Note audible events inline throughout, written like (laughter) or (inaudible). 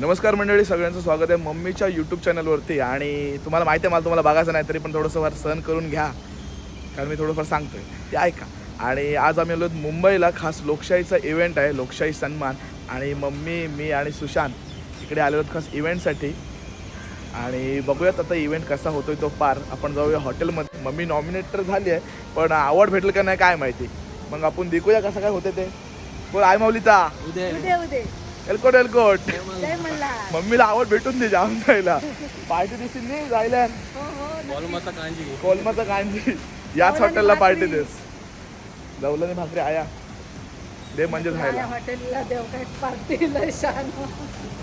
नमस्कार मंडळी सगळ्यांचं स्वागत आहे मम्मीच्या यूट्यूब चॅनलवरती आणि तुम्हाला माहिती आहे मला तुम्हाला बघायचं नाही तरी पण थोडंसं फार सहन करून घ्या. कारण मी थोडंफार सांगतोय ते ऐका. आणि आज आम्ही आलो मुंबईला खास लोकशाहीचा इव्हेंट आहे लोकशाही सन्मान. आणि मम्मी मी आणि सुशांत इकडे आलेलो आहोत खास इव्हेंटसाठी आणि बघूयात आता इव्हेंट कसा होतोय तो पार. आपण जाऊया हॉटेलमध्ये मम्मी नॉमिनेट तर झाली आहे पण आवड भेटलं का नाही काय माहिती. मग आपण देखूया कसं काय होते ते. बोल आय माऊलीचा. उद्या. उदे एलकोट एलकोट मम्मीला आवड भेटून दे जाऊन जायला पार्टी दिसतील नाही जायला. हो हो कोलमाचा कांजी. याच हॉटेलला पार्टी देस. जवलं नाही भाकरी आया. दे म्हणजे झायला हॉटेलला देव काय पार्टीला शान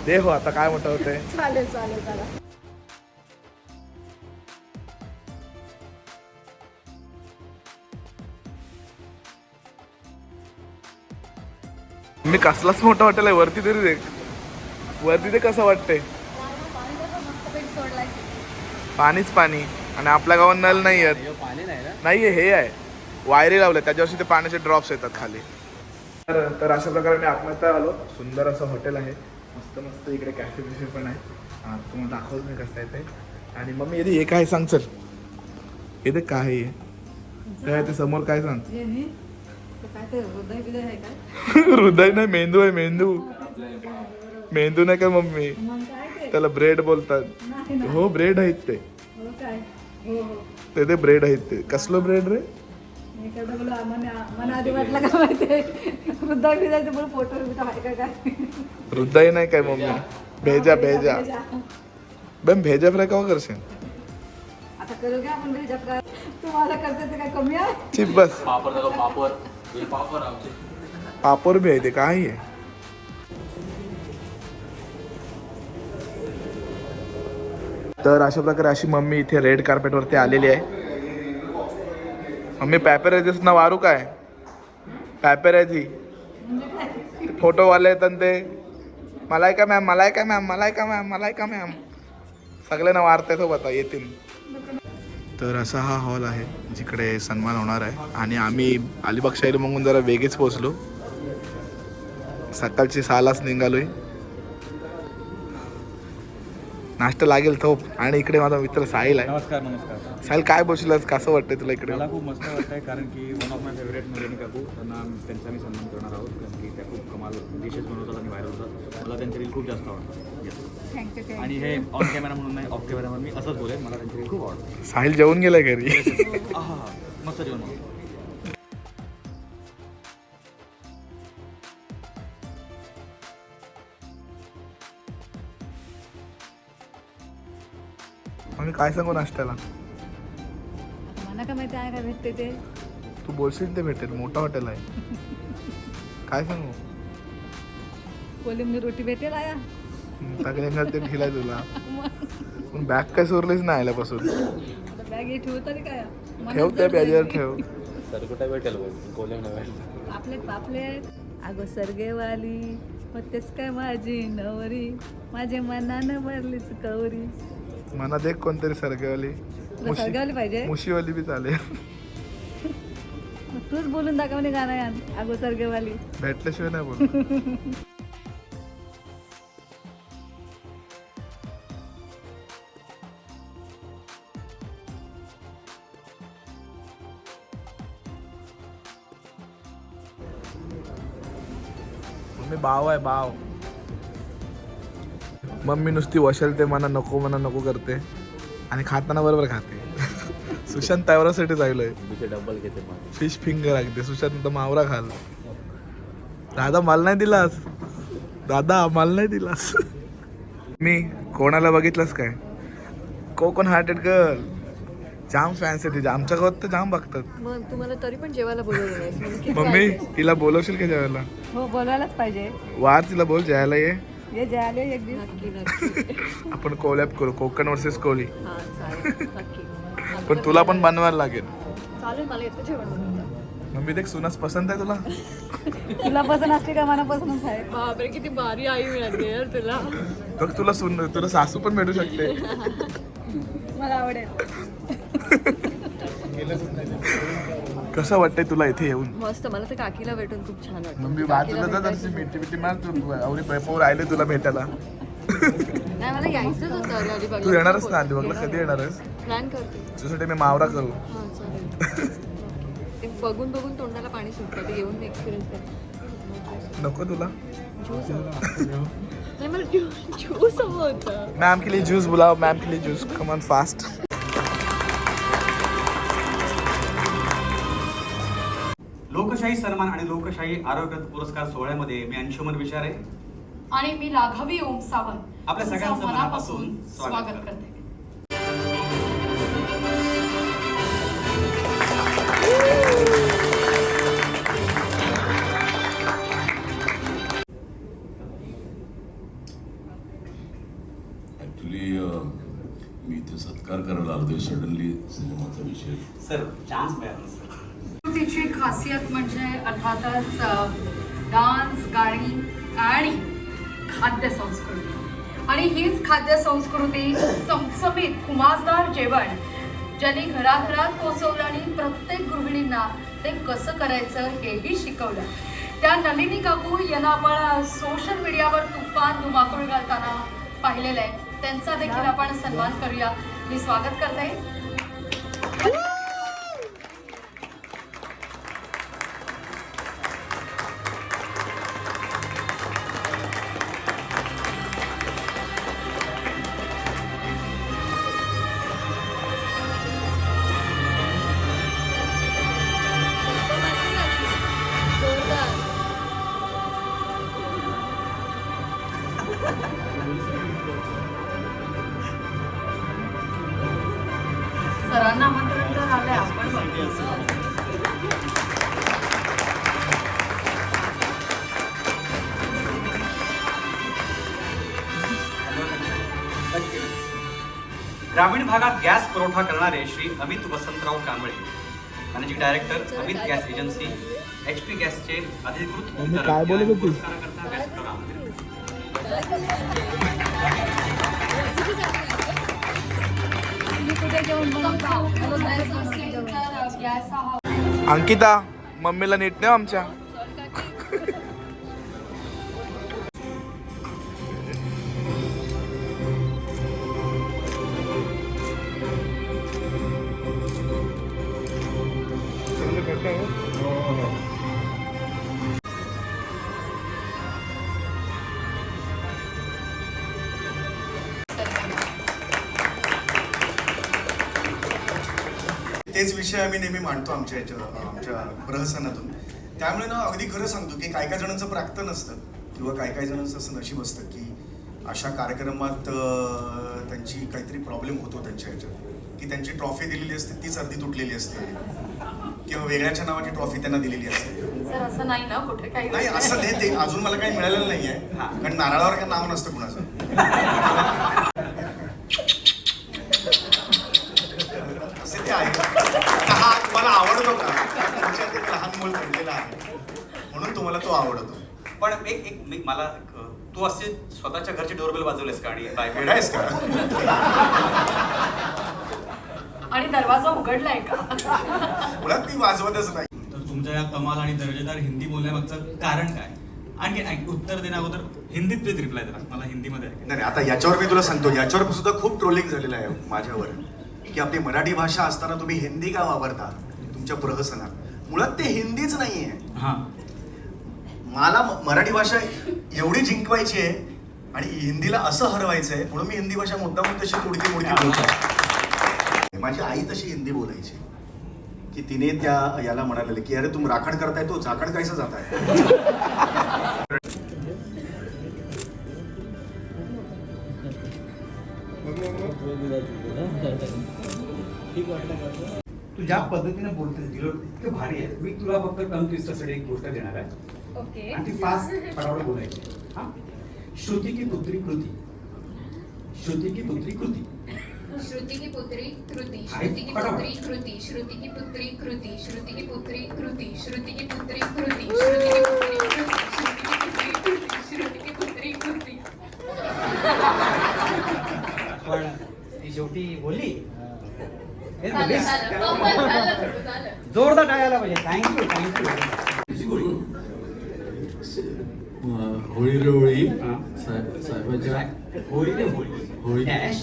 दे हो आता काय मोठं होते चालेल चालेल मी कसलाच मोठा हॉटेल आहे वरती तरी देख. वरती ते कसं वाटतंय. पाणीच पाणी. आणि आपल्या गावात नल नाही आहेत पाणी नाही हे आहे. वायरी लावले त्याच्यावरशी ते पाण्याचे ड्रॉप्स येतात खाली. तर तर अशा प्रकारे मी आत्महत्या आलो. सुंदर असं हॉटेल आहे. मस्त मस्त इकडे कॅफे बिफे पण आहे. तुम्हाला दाखवलं मी कसं आहे ते. आणि मग मी येते हे काय सांग चल. येते काय आहे हे? काय ते समोर काय सांग? (laughs) हृदय नाही मेंदू आहे मेंदू. मेंदू नाही का मम्मी? त्याला ब्रेड बोलतात. हो ब्रेड आहेत ते. हो काय? हो हो. ते ते ब्रेड आहेत ते. कसलं ब्रेड रे? हृदय नाही काय मम्मी? भेजा भेजा बॅम भेजा. फ्राय केव्हा करशील? आता करू घ्या आपण भेजा फ्राय. तुम्हाला करते काय कमी आहे? बस. पापड पापड. पापड आमचे. बी आहे ते काय आहे? तर अशा प्रकारे अशी मम्मी इथे रेड कार्पेटवरती आलेली आहे. मम्मी पॅपेरायझीस ना वारू काय? पॅपेरायझी फोटोवाले येतात ते. मलाय का मॅम मलाय का मॅम मलाय का मॅम मलाय का मॅम सगळे ना वारते सोबत हो येतील. तर असा हा हॉल आहे जिकडे सन्मान होणार आहे. आणि आम्ही अलिबाग शाहीर मगून जरा वेगळेच पोहोचलो. सकाळची सहालाच निघालोय. नाश्ता लागेल तो. आणि इकडे माझा मित्र साहिल आहे. नमस्कार नमस्कार. साहिल काय बसलास कसं वाटतंय तुला इकडे? मला खूप मस्त वाटतंय कारण की one of my favourite Nalini काकू. त्यांना त्यांचा मी सन्मान करणार आहोत कारण की त्या खूप कमाल डिशेस बनवतात आणि व्हायरल होतात. मला त्यांचे रील खूप जास्त आवडतात. थँक्यू आणि हे ऑन कॅमेरा म्हणून नाही ऑफ कॅमेरा म्हणून मी असंच बोलेन. मला त्यांचे खूप आवडतात साहिल जेवून गेलाय घरी. (laughs) आहा मस्त जेवण काय सांगू नाश्त्याला? मला काय माहिती आहे काय भेटते ते? तू बोलशील ते भेटेल मोठं हॉटेल आहे. (laughs) काय सांगू? कोलिंबी रोटी भेटेल आया. सगळ्यांना ते ठेलाय तुला. पण (laughs) बॅग काय सोरलीच नाही आल्यापासून. बॅग ठेवू तरी काय? मनात ठेव त्या सरकुटा भेटेल भेटेल. पापलेट पापलेट अगो सरगेवाली काय माझी नवरी? माझ्या मनानं भरलीच कवरी. मना देख कोणतरी सरकेवाली तुला सरगेवाली पाहिजे? मुशीवाली बी चालेल. मग तूच बोलून दाखव म्हणे गाणं. यान अगो सरगेवाली. भेटल्याशिवाय नाही बोल (laughs) मम्मी बाव आहे बाव मम्मी नुसती वशल ते मना नको मना नको करते. आणि खाताना बरोबर खाते. (laughs) सुशांत त्यावरासाठी जायलोय तिथे डबल घेते फिश फिंगर लागते सुशांत मावरा खाल. दादा मला नाही दिलास? दादा मला नाही दिलास? (laughs) मी कोणाला बघितलंस काय? कोकण हार्टेड गर्ल जाम फॅन्स आहे तिच्या आमच्या गावात तर जाम बघतात. मग तुम्हाला तरी पण जेवायला बोलवलं (laughs) मम्मी. तिला बोलवशील का जेवायला? हो बोलवायलाच पाहिजे. वार तिला बोल जेवायला ये. ये जे आले एक दिवस. नक्की नक्की. (laughs) आपण कोलॅप करू कोकण वर्सेस कोहली हा (laughs) पण तुला पण बनवायला लागेल. चालेल मला येतं जेवण बनवता मम्मी देख सुनास पसंत आहे तुला? (laughs) तुला पसंत असते का मला पसंतच आहे? बापरे किती भारी आई मिळाली यार तुला. बघ तुला सुन तुला सासू पण भेटू शकते. मला आवडेल. कसं वाटतंय तुला इथे येऊन? मस्त मला तर काकीला भेटून खूप छान मग मी बाजूला जात असते मिठी मिठी मार तू आवडी पोर आले तुला भेटायला. नाही मला यायचंच होतं अरे अलिबागला तू येणारच ना अलिबागला कधी येणार आहेस प्लॅन करते. तुझ्यासाठी मी मावरा करू. हां चालेल. ते बघून बघून तोंडाला पाणी सुटतं ते येऊन एक्सपिरियन्स करते नको तुला. ज्यूस नाही मला ज्यूस हवं होतं. मैम के लिए जूस बुलाओ मैम के लिए जूस कम ऑन फास्ट लोकशाही सन्मान आणि लोकशाही आरोग्य पुरस्कार सोहळ्यामध्ये मी अंशुमन विचारे. आणि मी राघवी ओम सावंत. आपल्या सगळ्यांचं मनापासून स्वागत स्वागत करते. ॲक्च्युली मी इथे सत्कार करायला आलो सडनली सिनेमाचा विषय. सर चान्स मिळाला खासियत म्हणजे अर्थातच डान्स गाणी आणि खाद्य संस्कृती. आणि हीच खाद्य संस्कृती चमचमीत खुमासदार जेवण ज्यांनी घराघरात पोचवलं आणि प्रत्येक गृहिणींना ते कसं करायचं हेही शिकवलं. त्या नलिनी काकू यांना आपण सोशल मीडियावर तुफान धुमाकूळ घालताना पाहिलेलं आहे. त्यांचा देखील आपण सन्मान करूया. मी स्वागत करते. ग्रामीण भागात गॅस पुरवठा करणारे Shri Amit Vasantrao Kamble. Managing director Amit gas agency H P गॅसचे अधिकृत अंकिता मम्मीला नीट नाही आमच्या. विषय आम्ही नेहमी मांडतो आमच्या याच्या आमच्या प्रहसनातून त्यामुळे ना अगदी खरं सांगतो की काय काय जणांचं प्राप्त नसतं किंवा काय काय जणांचं असं नशीब असतं की अशा कार्यक्रमात त्यांची काहीतरी प्रॉब्लेम होतो त्यांच्या ह्याच्यात की त्यांची ट्रॉफी दिलेली असते तीच अर्धी तुटलेली असते. किंवा वेगळ्याच्या नावाची ट्रॉफी त्यांना दिलेली असते. असं नाही ना कुठे काही नाही असं ते अजून मला काही मिळालेलं नाही आहे कारण नारळावर काही नाव नसतं कुणाचं असे ते आहे आता हा तुम्हाला आवडतो का तुमच्यात एक लहान मूल पडलेलं आहे म्हणून तुम्हाला तो आवडतो. पण एक एक मी मला एक, तू असे स्वतःच्या घरची डोरबेल वाजवलेस का आणि बायको आहेस (laughs) का? आणि दरवाजा उघडलाय का? मुळात ती वाजवतच नाही. तर तुमच्या या कमाल आणि दर्जेदार हिंदी बोलण्यामागचं कारण काय? आणखी आणखी उत्तर देण्या अगोदर हिंदीत प्लीज रिप्लाय देणार मला हिंदीमध्ये ऐकायचं. नाही, आता याच्यावर मी तुला सांगतो. याच्यावर सुद्धा खूप ट्रोलिंग झालेलं आहे माझ्यावर. की आपली मराठी भाषा असताना तुम्ही हिंदी का वापरता तुमच्या प्रहसनात. मुळात ते हिंदीच नाहीये. हां. मला म- मराठी भाषा एवढी जिंकवायची आहे आणि हिंदीला असं हरवायचं आहे म्हणून मी हिंदी भाषा मुद्दाम तशी मुडकी मुडकी बोलतो माझी आई तशी हिंदी बोलायची. की तिने त्या याला म्हणालेलं की अरे तुम राखण करताय तो झाकण कायचं जात आहे. तू ज्या पद्धतीने बोलते दिलं इतकं भारी आहे. मी तुला फक्त टंग ट्विस्टरसाठी एक गोष्ट देणार आहे. ओके. आणि ती फास्ट फटाफट बोलायची. हा? श्रुती की पुत्री कृती. श्रुती की पुत्री कृती. श्रुति की पुत्री कृति. अरे, श्रुति की फटाफट. पुत्री कृति श्रुति की पुत्री कृति. श्रुति की पुत्री कृति. श्रुति की पुत्री कृति. श्रुति की पुत्री कृति. श्रुति की पुत्री कृति. श्रुति की पुत्री कृति. पण ती शेवटी बोलली? (laughs) हे झालं जोरदार टाळायला पाहिजे? Thank you thank you Holi रे होळी. हां. साहेबाच्या होळी रे होळी. होळी. डॅश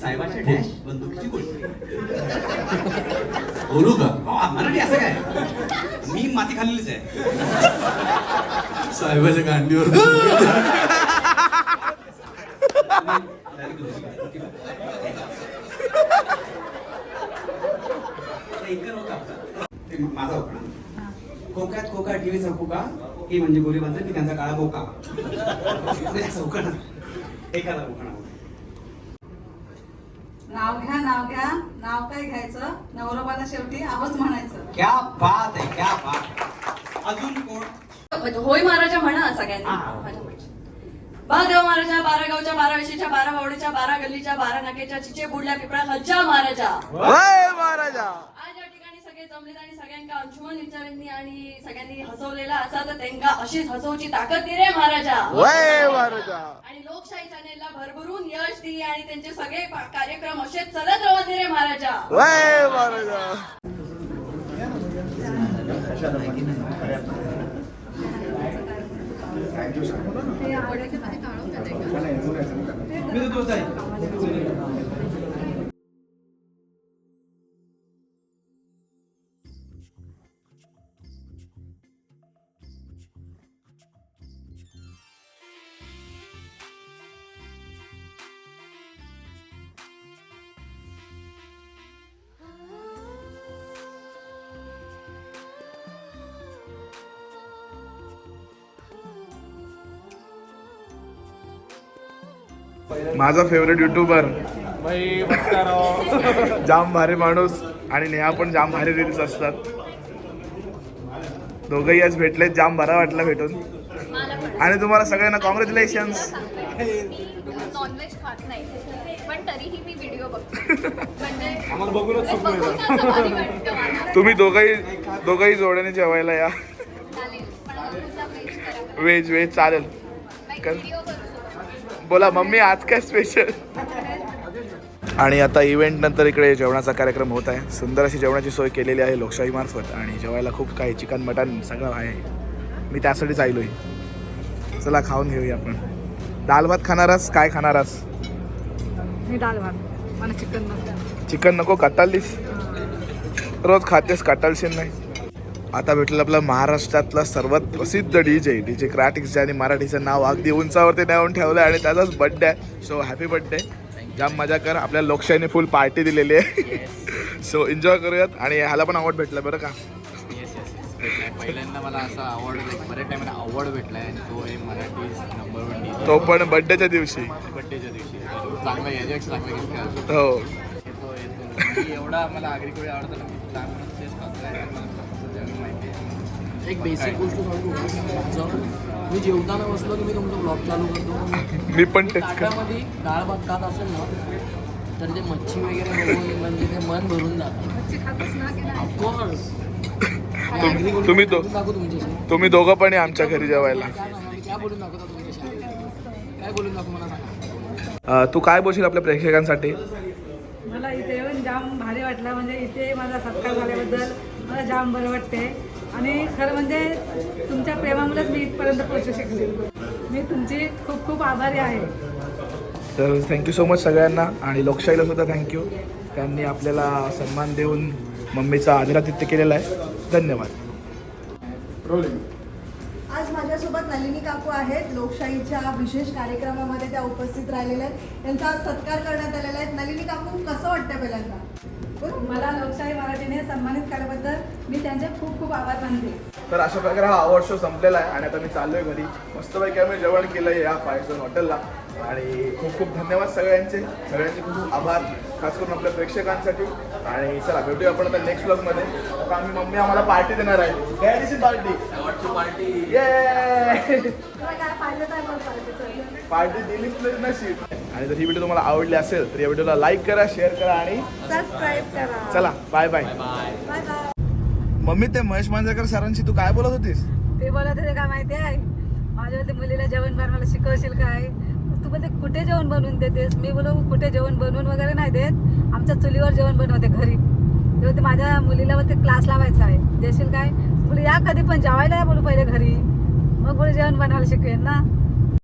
साहेबाच्या डॅश बंदुकीची गोळी. बोलू का? मराठी असं काय? मी माती खाल्लेलीच आहे. साहेबाच्या गांडीवर. (laughs) आपला. ते माझा होता खोक्यात खोका टीव्हीचा खोका ही म्हणजे गोरी बांधत की त्यांचा काळा बोका. उखाणा. एखादा उखाणा. नाव घ्या नाव घ्या. नाव काय घ्यायचं? नवरोबाला शेवटी आहोच म्हणायचं. क्या बात आहे क्या बात अजून कोण? होय महाराजा म्हणा सगळ्यांनी. बारागाव महाराजा बारा गावच्या बारा वेशीच्या बारा बावडीच्या बारा गल्लीच्या बारा नाक्याच्या चिचे बुडल्या पिपळा खालच्या महाराजा. महाराजा. आज या ठिकाणी सगळे जमलेत आणि सगळ्यांका अंशुमन विचारांनी आणि सगळ्यांनी हसवलेला असा तर त्यांका अशीच हसवची ताकद दे रे महाराजा. वय महाराजा. आणि लोकशाही चॅनेलला भरभरून यश दे आणि त्यांचे सगळे कार्यक्रम असेच चालत राहू दे रे महाराजा. वय महाराजा. थँक्यू सर माझा फेवरेट युट्यूबर (laughs) जाम भारी माणूस आणि नेहा पण जाम भारी रील्स असतात. दोघंही आज भेटलेत जाम बरा वाटला भेटून. आणि तुम्हाला सगळ्यांना कॉंग्रॅच्युलेशन्स नॉनव्हेज खात नाही पण तरीही मी व्हिडिओ बघते म्हणजे बघून असं भारी वाटतं मला. तुम्ही दोघंही दोघंही जोड्याने जेवायला या वेज व्हेज चालेल बोला मम्मी आज काय स्पेशल आणि आता इव्हेंट नंतर इकडे जेवणाचा कार्यक्रम होत आहे. सुंदर अशी जेवणाची सोय केलेली आहे लोकशाही मार्फत आणि जेवायला खूप काही चिकन मटन सगळं आहे. मी त्यासाठीच आलोय. चला खाऊन घेऊया आपण. दाल भात खाणारास? काय खाणारास? मी डाळ भात. मला चिकन नको. चिकन नको? कटालीस रोज खातेस कटालशील नाही. आता भेटलं आपलं महाराष्ट्रातला सर्वात प्रसिद्ध डी जे डी जे क्रॅटिक्स ज्याने मराठीचं नाव अगदी उंचावरती नेऊन ठेवलं आहे आणि त्याचाच बड्डे आहे. सो हॅपी बड्डे जाम मजा कर. आपल्या लोकशाहीने फुल पार्टी दिलेली आहे. सो एन्जॉय (laughs) करूयात आणि ह्याला पण अवॉर्ड भेटला बरं का? पहिल्यांदा मला असा अवॉर्ड बऱ्याच टाइम अवॉर्ड भेटलाय आणि तो आहे मराठी नंबर वन तो पण बड्डेच्या दिवशी. बड्डेच्या दिवशी. चांगला चांगला हो. एवढा मला आवडतं एक बेसिक गोष्ट सांगू मी जेवताना बसलो की मी तुमचा ब्लॉग चालू करतो. मी पण ताटामध्ये डाळ भात खात असेल ना तर ते मच्छी वगैरे बघून म्हणजे ते मन भरून जातं. ऑफकोर्स तुम्ही तुम्ही दोघं पण या आमच्या घरी जेवायला. काय सांगणार? काय बोलून दाखवता तुमच्याशी? काय बोलून दाखवू मला सांगा. अं, तू काय बोलशील आपल्या प्रेक्षकांसाठी? मला इथे येऊन जाम भारी वाटलं म्हणजे इथे माझा सत्कार झाल्याबद्दल मला जाम बरं वाटते आणि खरं म्हणजे तुमच्या प्रेमामुळेच मी इथपर्यंत पोहोचू शकले. मी तुमची खूप खूप आभारी आहे. तर थँक्यू सो मच सगळ्यांना. आणि लोकशाहीला सुद्धा थँक्यू त्यांनी आपल्याला सन्मान देऊन मम्मीचा आदरातिथ्य केलेला आहे. धन्यवाद. आज माझ्यासोबत नलिनी काकू आहेत. लोकशाहीच्या विशेष कार्यक्रमामध्ये त्या उपस्थित राहिलेल्या आहेत. त्यांचा आज सत्कार करण्यात आलेला आहे. नलिनी काकू कसं वाटतं पहिल्यांदा? बोल. मला लोकशाही मराठीने सन्मानित केल्याबद्दल मी त्यांचे खूप खूप आभार मानते. तर अशा प्रकारे हा अवॉर्ड शो संपलेला आहे आणि आता मी चाललोय घरी. मस्तपैकी आम्ही जेवण केलं आहे या फाय झोन हॉटेलला. आणि खूप खूप धन्यवाद सगळ्यांचे. सगळ्यांचे खूप खूप आभार. खास करून आपल्या प्रेक्षकांसाठी. आणि चला भेटूया आपण आता नेक्स्ट ब्लॉगमध्ये आता आम्ही मम्मी आम्हाला पार्टी देणार आहे. काय दिवशी पार्टी पार्टी पार्टी दिलीच नाही नशीब. आणि जर ही व्हिडिओ तुम्हाला आवडली असेल तर या व्हिडिओला लाईक करा शेअर करा आणि सबस्क्राईब करा. चला bye bye bye bye mummy ते महेश मांजरेकर सरांशी तू काय बोलत होतीस? ते बोलत होते काय माहिती आहे? माझ्या मुलीला जेवण बनवायला शिकवशील काय? तू बोलते कुठे जेवण बनवून देतेस? मी बोलू कुठे जेवण बनवून वगैरे नाही देत. आमच्या चुलीवर जेवण बनवते घरी. ते बोलते माझ्या मुलीला बोलते क्लास लावायचा आहे. देशील काय? बोलू या कधी पण जेवायला या बोलू पहिले घरी. मग बोलू जेवण बनवायला शिकवेन ना.